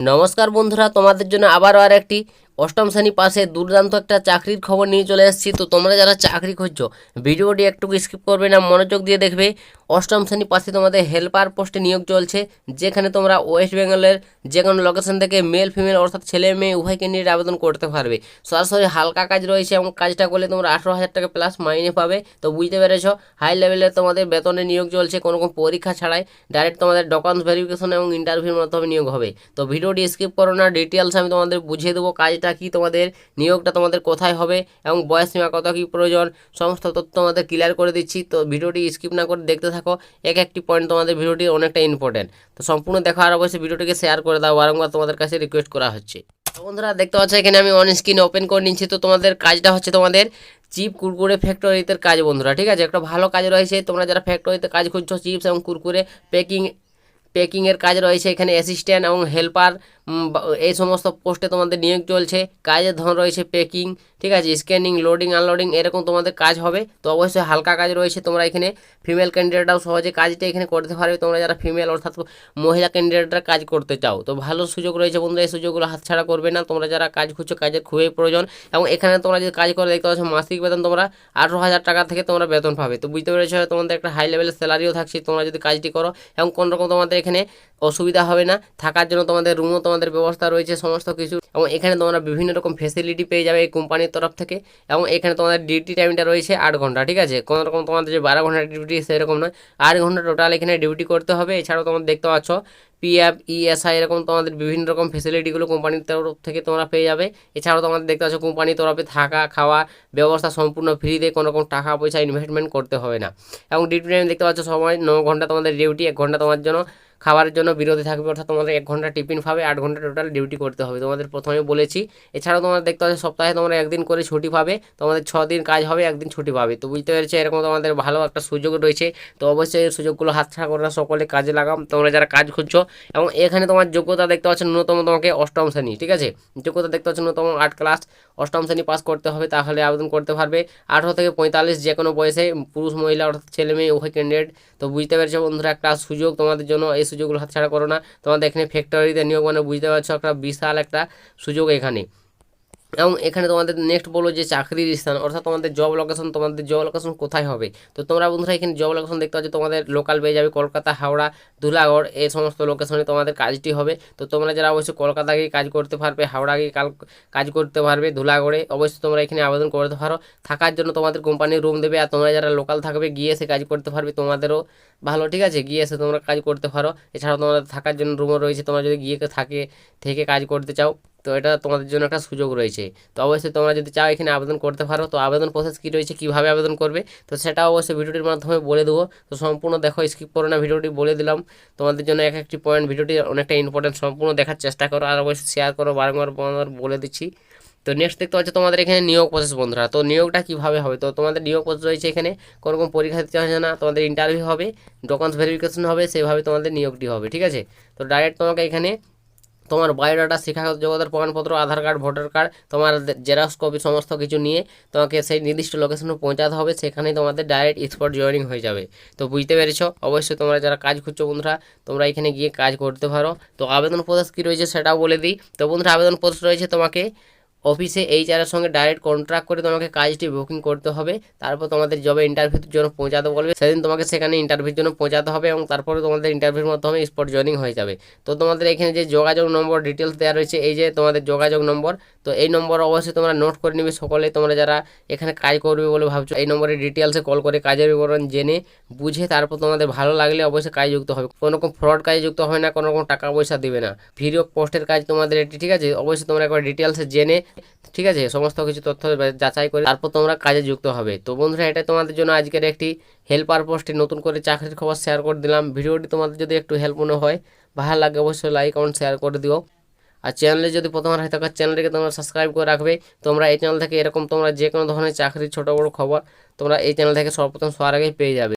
নমস্কার বন্ধুরা তোমাদের জন্য আবারও আর একটি অষ্টম শ্রেণি পাশে দুর্দান্ত একটা চাকরির খবর নিয়ে চলে এসেছি। তো তোমরা যারা চাকরি খুঁজছো, ভিডিওটি একটু স্কিপ করবে না, মনোযোগ দিয়ে দেখবে। অষ্টম শ্রেণি পাশে তোমাদের হেল্পার পোস্টে নিয়োগ চলছে, যেখানে তোমরা ওয়েস্ট বেঙ্গলের যে কোনো লোকেশন থেকে মেল ফিমেল অর্থাৎ ছেলে মেয়ে উভয় ক্যান্ডিডেট আবেদন করতে পারবে। সরাসরি হালকা কাজ রয়েছে এবং কাজটা করলে তোমরা আঠেরো হাজার টাকা প্লাস মাইনে পাবে। তো বুঝতে পেরেছ হাই লেভেলের তোমাদের বেতনে নিয়োগ চলছে, কোনো রকম পরীক্ষা ছাড়াই ডাইরেক্ট তোমাদের ডকুমেন্টস ভেরিফিকেশন এবং ইন্টারভিউর মাধ্যমে নিয়োগ হবে। তো ভিডিওটি স্কিপ করো না ডিটেলস আমি তোমাদের বুঝিয়ে দেবো, কাজটা কি তোমাদের, নিয়োগটা তোমাদের কোথায় হবে এবং বয়স সীমা কত, কী প্রয়োজন, সমস্ত তথ্য তোমাদের ক্লিয়ার করে দিচ্ছি। তো ভিডিওটি স্কিপ না করে দেখতে থাকো, এক একটি পয়েন্ট তোমাদের ভিডিওটি অনেকটা ইম্পর্টেন্ট তো সম্পূর্ণ দেখা আর অবশ্যই ভিডিওটিকে শেয়ার করে দাও, বারংবার তোমাদের কাছে রিকোয়েস্ট করা হচ্ছে। তো বন্ধুরা, দেখতে পাচ্ছ এখানে আমি অন স্ক্রিন ওপেন করে নিচ্ছি। তো তোমাদের কাজটা হচ্ছে তোমাদের চিপ কুরকুরে ফ্যাক্টরিতে কাজ বন্ধুরা, ঠিক আছে? একটা ভালো কাজ রয়েছে। তোমরা যারা ফ্যাক্টরিতে কাজ খুঁজছো চিপস এবং কুরকুরে প্যাকিং প্যাকিংয়ের কাজ রয়েছে, এখানে অ্যাসিস্ট্যান্ট এবং হেল্পার এই সমস্ত পোস্টে তোমাদের নিয়োগ চলছে, কাজের ধরন রয়েছে প্যাকিং ঠিক আছে স্ক্যানিং লোডিং আনলোডিং এরকম তোমাদের কাজ হবে, তো অবশ্যই হালকা কাজ রয়েছে তোমরা এখানে ফিমেল ক্যান্ডিডেটরাও সহজে কাজটা এখানে করতে পারবে, তোমরা যারা ফিমেল অর্থাৎ মহিলা ক্যান্ডিডেটরা কাজ করতে চাও, তো ভালো সুযোগ রয়েছে বন্ধুরা, এই সুযোগগুলো হাতছাড়া করবে না, তোমরা যারা কাজ খুঁজছো, কাজের খুবই প্রয়োজন, এবং এখানে তোমরা যদি কাজ করে দেখতে পাচ্ছ মাসিক বেতন তোমরা আঠারো হাজার টাকা থেকে তোমরা বেতন পাবে, তো বুঝতে পেরেছ তোমাদের একটা হাই লেভেলের স্যালারিও থাকছে, তোমরা যদি কাজটি করো, এবং কোনো রকম তোমাদের এখানে অসুবিধা হবে না, থাকার জন্য তোমাদের রুমও তোমাদের ব্যবস্থা রয়েছে সমস্ত কিছু। এবং এখানে তোমরা বিভিন্ন রকম ফেসিলিটি পেয়ে যাবে এই কোম্পানির তরফ থেকে। এবং এখানে তোমাদের ডিউটি টাইমটা রয়েছে আট ঘণ্টা, ঠিক আছে? কোনো রকম তোমাদের যে বারো ঘণ্টা ডিউটি সেরকম নয়। আট ঘণ্টা টোটাল এখানে ডিউটি করতে হবে। এছাড়াও তোমরা দেখতে পাচ্ছ পিএফ ইএসআই এরকম তোমাদের বিভিন্ন রকম ফেসিলিটিগুলো কোম্পানির তরফ থেকে তোমরা পেয়ে যাবে। এছাড়াও তোমাদের দেখতে পাচ্ছ কোম্পানির তরফে থাকা, খাওয়া, ব্যবস্থা সম্পূর্ণ ফ্রিতে কোনো রকম টাকা পয়সা ইনভেস্টমেন্ট করতে হবে না। এবং ডিউটি টাইম দেখতে পাচ্ছ সময় ন ঘণ্টা তোমাদের ডিউটি এক ঘণ্টা তোমার জন্য খাবারের জন্য বিরতি থাকবে, অর্থাৎ তোমাদের এক ঘণ্টা টিফিন পাবে আট ঘণ্টা টোটাল ডিউটি করতে হবে। তোমাদের প্রথমে বলেছি। এছাড়াও তোমরা দেখতে পাচ্ছ সপ্তাহে তোমরা একদিন করে ছুটি পাবে, তোমাদের ছ দিন কাজ হবে, একদিন ছুটি পাবে। তো বুঝতে পেরেছ এরকম তোমাদের ভালো একটা সুযোগ রয়েছে। তো অবশ্যই এই সুযোগগুলো হাতছাড়া করে সকলে কাজে লাগাম তোমরা যারা কাজ খুঁজছো এবং এখানে তোমার যোগ্যতা দেখতে পাচ্ছ ন্যূনতম তোমাকে অষ্টম শ্রেণি, ঠিক আছে? যোগ্যতা দেখতে পাচ্ছ ন্যূনতম আট ক্লাস অষ্টম শ্রেণি পাস করতে হবে, তাহলে আবেদন করতে পারবে। আঠারো থেকে পঁয়তাল্লিশ যে কোনো বয়সে পুরুষ, মহিলা অর্থাৎ ছেলে মেয়ে, উভয় ক্যান্ডিডেট তো বুঝতে পারছ বন্ধুরা, একটা সুযোগ তোমাদের জন্য, এই সুযোগগুলো হাতছাড়া করো না। তোমাদের এখানে ফ্যাক্টরিতে নিয়োগ মানে বুঝতে পারছ একটা বিশাল একটা সুযোগ এখানে। এবং এখানে তোমাদের নেক্সট বলো যে চাকরির স্থান, অর্থাৎ তোমাদের জব লোকেশন তোমাদের জব লোকেশন কোথায় হবে? তো তোমরা বন্ধুরা এখানে জব লোকেশন দেখতে পাচ্ছ, তোমাদের লোকাল পেয়ে যাবে কলকাতা, হাওড়া ধুলাগড় এই সমস্ত লোকেশনে তোমাদের কাজটি হবে। তো তোমরা যারা অবশ্যই কলকাতা গিয়ে কাজ করতে পারবে, হাওড়া গিয়ে কাল কাজ করতে পারবে ধুলাগড়ে অবশ্যই তোমরা এখানে আবেদন করতে পারো। থাকার জন্য তোমাদের কোম্পানির রুম দেবে, আর তোমরা যারা লোকাল থাকবে গিয়ে এসে কাজ করতে পারবে, তোমাদেরও ভালো, ঠিক আছে? গিয়ে এসে তোমরা কাজ করতে পারো। এছাড়াও তোমাদের থাকার জন্য রুমও রয়েছে, তোমরা যদি গিয়ে থাকে, থেকে কাজ করতে চাও, তো এটা তোমাদের জন্য একটা সুযোগ রয়েছে। তো অবশ্যই তোমরা যদি চাও এখানে আবেদন করতে পারো, তো আবেদন প্রসেস কী রয়েছে, কীভাবে আবেদন করবে, তো সেটা অবশ্যই ভিডিওটির মাধ্যমে বলে দেবো। তো সম্পূর্ণ দেখো স্কিপ করো না ভিডিওটি, বলে দিলাম। তোমাদের জন্য এক একটি পয়েন্ট ভিডিওটি অনেকটা ইম্পর্টেন্ট সম্পূর্ণ দেখার চেষ্টা করো, আর অবশ্যই শেয়ার করো, বারংবার বারংবার বলে দিচ্ছি। তো নেক্সট দেখতে পাচ্ছ তোমাদের এখানে নিয়োগ প্রসেস বন্ধুরা। তো নিয়োগটা কীভাবে হবে? তো তোমাদের নিয়োগ প্রসেস রয়েছে এখানে, কোনো রকম পরীক্ষা দিতে হয় না, তোমাদের ইন্টারভিউ হবে ডকুমেন্টস ভেরিফিকেশন হবে, সেভাবে তোমাদের নিয়োগটি হবে, ঠিক আছে? তো ডাইরেক্ট তোমাকে এখানে তোমার বায়োডাটা শিক্ষাগত যোগ্যতার প্রমাণপত্র, আধার কার্ড ভোটার কার্ড তোমার জেরক্স কপি সমস্ত কিছু নিয়ে তোমাকে সেই নির্দিষ্ট লোকেশনে পৌঁছাতে হবে, সেখানেই তোমাদের ডাইরেক্ট স্পট জয়েনিং হয়ে যাবে। তো বুঝতে পেরেছ? অবশ্যই তোমরা যারা কাজ খুঁজছো বন্ধুরা, তোমরা এখানে গিয়ে কাজ করতে পারো। তো আবেদন প্রসেস কী রয়েছে সেটাও বলে দিই। তো বন্ধুরা, আবেদন প্রসেস রয়েছে তোমাকে অফিসে এইচআরের সঙ্গে ডাইরেক্ট কন্ট্রাক্ট করে তোমাকে কাজটি বুকিং করতে হবে, তারপর তোমাদের জবে ইন্টারভিউর জন্য পৌঁছাতে বলবে। সেদিন তোমাকে সেখানে ইন্টারভিউর জন্য পৌঁছাতে হবে এবং তারপরে তোমাদের ইন্টারভিউর মাধ্যমে স্পট জয়নিং হয়ে যাবে। তো তোমাদের এখানে যে যোগাযোগ নম্বর ডিটেলস দেওয়া রয়েছে, এই যে তোমাদের যোগাযোগ নম্বর, তো এই নম্বর অবশ্যই তোমরা নোট করে নিবে। সকলে তোমরা যারা এখানে কাজ করবে বলে ভাবছ, এই নম্বরে ডিটেলসে কল করে কাজের বিবরণ জেনে বুঝে তারপর তোমাদের ভালো লাগলে অবশ্যই কাজ যুক্ত হবে। কোনো রকম ফ্রড কাজে যুক্ত হয় না, কোনো রকম টাকা পয়সা দিবে না। ভিডিও পোস্টের কাজ তোমাদের এটি ঠিক আছে? অবশ্যই তোমরা একবার ডিটেলসে জেনে ঠিক আছে, সমস্ত কিছু তথ্য যাচাই করে তারপর তোমরা কাজে যুক্ত হবে। তো বন্ধুরা এটা তোমাদের জন্য আজকের একটি হেল্পার পোস্টে নতুন করে চাকরির খবর শেয়ার করে দিলাম। ভিডিওটি তোমাদের যদি একটু হেল্প মনে হয়, ভালো লাগে অবশ্যই লাইক কমেন্ট শেয়ার করে দিও। আর চ্যানেলে যদি প্রথমবার হয় থাকার চ্যানেলটিকে তোমরা সাবস্ক্রাইব করে রাখবে। তোমরা এই চ্যানেল থেকে এরকম তোমরা যে কোনো ধরনের চাকরির ছোটো বড়ো খবর তোমরা এই চ্যানেল থেকে সর্বপ্রথম সবার আগেই পেয়ে যাবে।